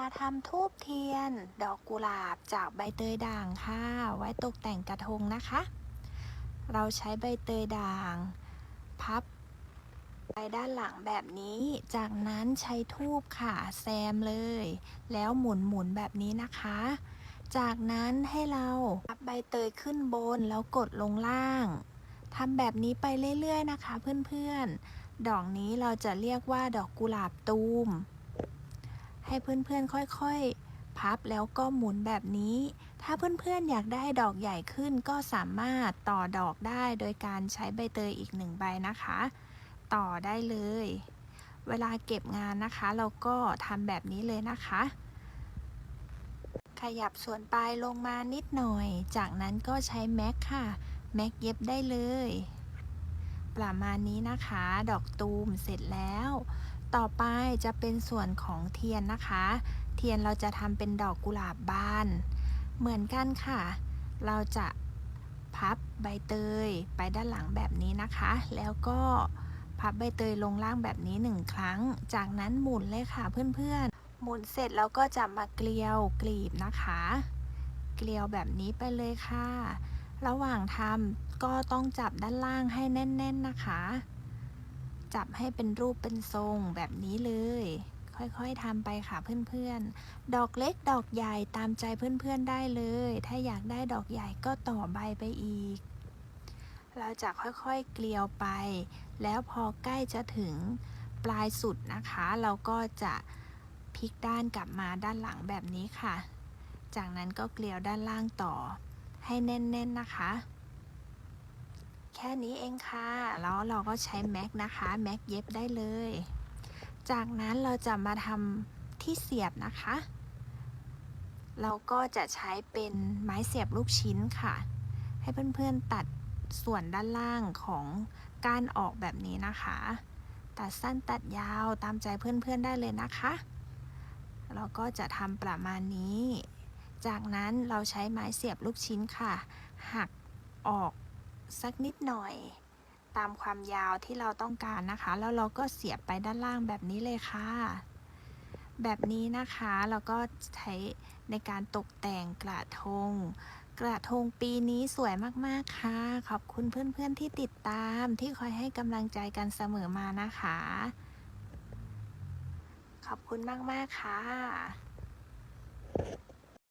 าทำทูบเทียน ดอกกุหลาบจากใบเตยด่างค่ะ ไว้ตกแต่งกระทงนะคะ เราใช้ใบเตยด่าง พับไปด้านหลังแบบนี้ จากนั้นใช้ทูบค่ะแซมเลย แล้วหมุนหมุนแบบนี้นะคะ จากนั้นให้เราพับใบเตยขึ้นบนแล้วกดลงล่างทำแบบนี้ไปเรื่อยๆนะคะเพื่อนๆ ดอกนี้เราจะเรียกว่าดอกกุหลาบตูม ให้เพื่อนๆค่อยๆ พับแล้วก็หมุนแบบนี้ ถ้าเพื่อนๆอยากได้ดอกใหญ่ขึ้นก็สามารถต่อดอกได้โดยการใช้ใบเตยอีกหนึ่งใบนะคะ ต่อได้เลย เวลาเก็บงานนะคะ เราก็ทำแบบนี้เลยนะคะ ขยับส่วนปลายลงมานิดหน่อย จากนั้นก็ใช้แม็กค่ะ แม็กเย็บได้เลยประมาณนี้นะคะ ดอกตูมเสร็จแล้ว ต่อไปจะเป็นส่วนของเทียนนะคะ เทียนเราจะทำเป็นดอกกุหลาบบาน เหมือนกันค่ะ เราจะพับใบเตยไปด้านหลังแบบนี้นะคะ แล้วก็พับใบเตยลงล่างแบบนี้หนึ่งครั้ง จากนั้นหมุนเลยค่ะเพื่อนๆ หมุนเสร็จแล้วก็จะมาเกลียวกลีบนะคะ เกลียวแบบนี้ไปเลยค่ะ ระหว่างทำก็ต้องจับด้านล่างให้แน่น ๆนะคะ จับให้เป็นรูปเป็นทรงแบบนี้เลย ค่อยๆทำไปค่ะเพื่อนๆ ดอกเล็กดอกใหญ่ตามใจเพื่อนๆได้เลย ถ้าอยากได้ดอกใหญ่ก็ต่อใบไปอีก เราจะค่อยๆเกลียวไป แล้วพอใกล้จะถึงปลายสุดนะคะ เราก็จะพลิกด้านกลับมาด้านหลังแบบนี้ค่ะ จากนั้นก็เกลียวด้านล่างต่อให้แน่นๆนะคะ แค่นี้เองค่ะแล้วเราก็ใช้แม็กนะคะแม็กเย็บได้เลย จากนั้นเราจะมาทำที่เสียบนะคะ เราก็จะใช้เป็นไม้เสียบลูกชิ้นค่ะ ให้เพื่อนๆตัดส่วนด้านล่างของก้านออกแบบนี้นะคะ ตัดสั้นตัดยาวตามใจเพื่อนๆได้เลยนะคะ เราก็จะทำประมาณนี้ จากนั้นเราใช้ไม้เสียบลูกชิ้นค่ะ หักออก สักนิดหน่อย ตามความยาวที่เราต้องการนะคะ แล้วเราก็เสียบไปด้านล่างแบบนี้เลยค่ะ แบบนี้นะคะเราก็ใช้ในการตกแต่งกระทง กระทงปีนี้สวยมากๆค่ะ ขอบคุณเพื่อนๆที่ติดตามที่คอยให้กำลังใจกันเสมอมานะคะ ขอบคุณมากๆค่ะ